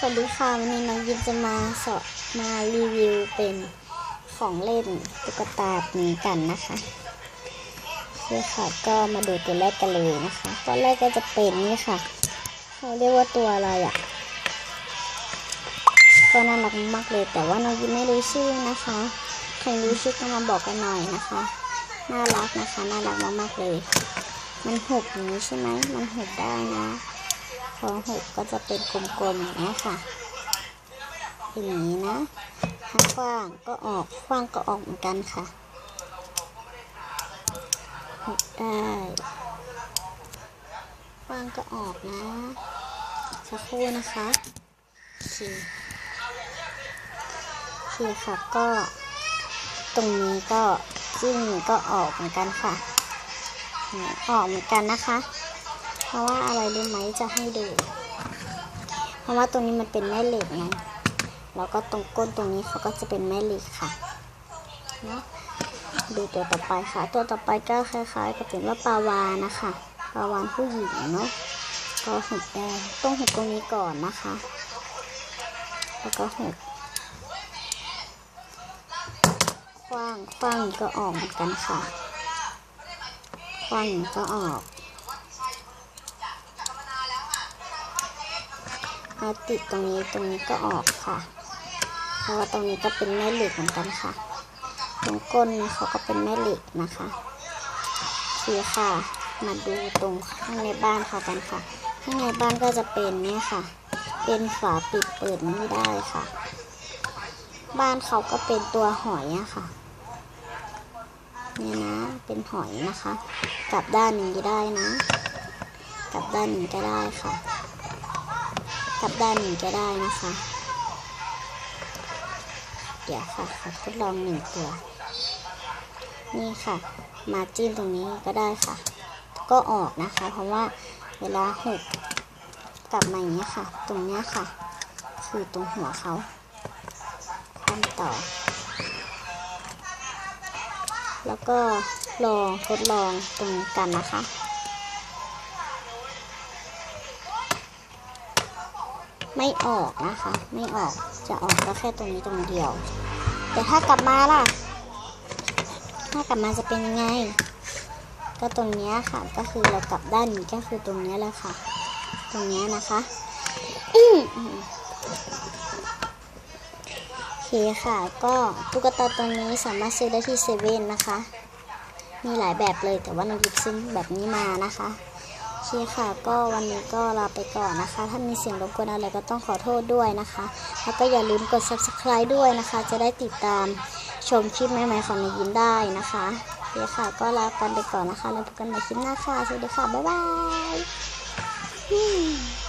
สวัสดีค่ะวันนี้น้องยิมจะมาสอบมารีวิวเป็นของเล่นตุ๊กตานี้กันนะคะโอเคค่ะก็มาดูตัวแรกกันเลยนะคะตัวแรกก็จะเป็นนี่ค่ะเขาเรียกว่าตัวอะไรอะ่ะก็น่ารักมากเลย แต่ว่าน้องยิมไม่รู้ชื่อนะคะใครรู้ชื่อก็มาบอกกันหน่อยนะคะน่ารักนะคะน่ารักมากๆเลย มันหกอย่างนี้ใช่ไหมมันหกได้นะ พอหกก็จะเป็นกลมๆอย่างนี้ค่ะเป็นอย่างนี้นะถ้ากว้างก็ออกกว้างก็ออกเหมือนกันค่ะหกได้กว้างก็ออกนะสักครู่นะคะโอเคโอเคค่ะก็ตรงนี้ก็จิ้มก็ออกเหมือนกันค่ะ ออกเหมือนกันนะคะ เพราะว่าอะไรรู้ไหมจะให้ดู เพราะว่าตรงนี้มันเป็นแม่เหล็กไงแล้วก็ตรงก้นตรงนี้เขาก็จะเป็นแม่เหล็กค่ะเนาะดูตัวต่อไปค่ะ ตัวต่อไปก็คล้ายๆกับเป็นว่าปลาวานนะคะปลาวานผู้หญิงเนาะก็หุบแดงต้องหุบตรงนี้ก่อนนะคะ แล้วก็หุบคว้างคว้างก็ออกเหมือนกันค่ะคว้างก็ออกาติดตรงนี้ตรงนี้ก็ออกค่ะเพราะว่าตรงนี้ก็เป็นแม่เหล็กเหมือนกันค่ะ ตรงก้นเขาก็เป็นแม่เหล็กนะคะโอเคค่ะ มาดูตรงข้างในบ้านเขากันค่ะ ข้างในบ้านก็จะเป็นเนี่ยค่ะ เป็นฝาปิดเปิดไม่ได้ค่ะ บ้านเขาก็เป็นตัวหอยอะค่ะเนี่ยนะ เป็นหอยนะคะ กลับด้านหนึ่งก็ได้นะ กลับด้านหนึ่งก็ได้ค่ะ กลับด้านหนึ่งก็ได้นะคะ เดี๋ยวค่ะขอทดลองหนึ่งตัว นี่ค่ะ มาจิ้มตรงนี้ก็ได้ค่ะ ก็ออกนะคะ เพราะว่าเวลาหุบกลับมาอย่างนี้ค่ะ ตรงนี้ค่ะ คือตรงหัวเขาคว่ำต่อ แล้วก็ลองทดลองตรงกันนะคะ ไม่ออกนะคะ ไม่ออกจะออกก็แค่ตรงนี้ตรงเดียว แต่ถ้ากลับมาล่ะ ถ้ากลับมาจะเป็นยังไง ก็ตรงนี้ค่ะก็คือเรากลับด้านนี้ก็คือตรงนี้แหละค่ะ ตรงนี้นะคะโอเคค่ะ ก็ตุ๊กตาตัวนี้สามารถซื้อได้ที่เซเว่นนะคะ มีหลายแบบเลยแต่ว่าน้องหยิบซื้อแบบนี้มานะคะ เคค่ะก็วันนี้ก็ลาไปก่อนนะคะ ถ้ามีเสียงรบกวนอะไรก็ต้องขอโทษด้วยนะคะ แล้วก็อย่าลืมกด subscribe ด้วยนะคะ จะได้ติดตามชมคลิปใหม่ๆของนายยิ้มได้นะคะโอเคค่ะ ก็ลากันไปก่อนนะคะ แล้วพบกันใหม่คลิปหน้าค่ะ สวัสดีค่ะ บ๊ายบาย